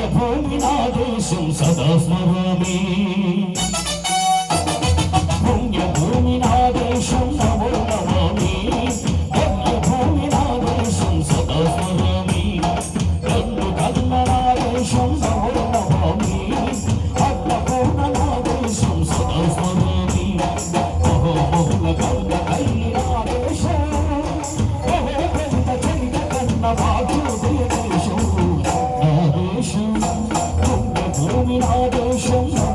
పుణ్యభూమి నా దేశం సదా స్మరామి. 心中永远不灭的英雄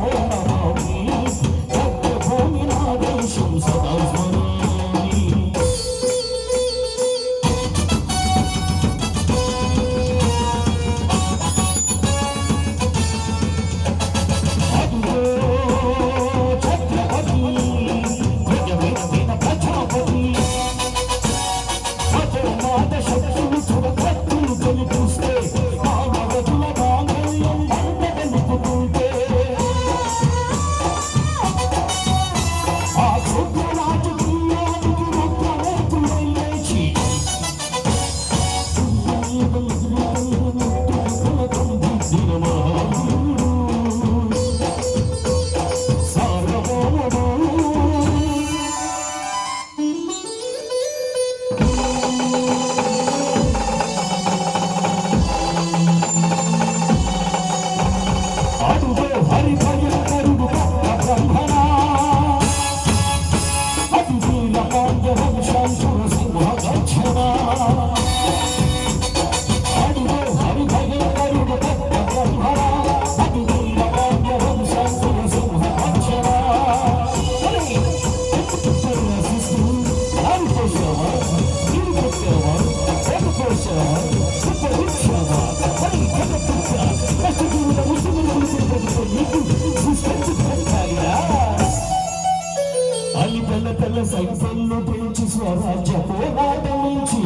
సైతం పెంచి స్వరాజ్యపు పోరాటం నుంచి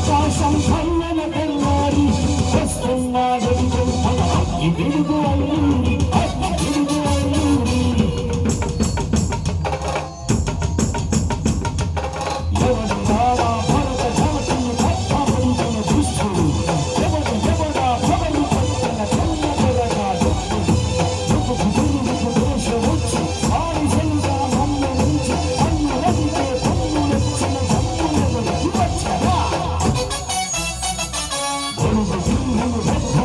ఆకాశం కన్నెల తెల్లారి వస్తున్నాడు అగ్ని No.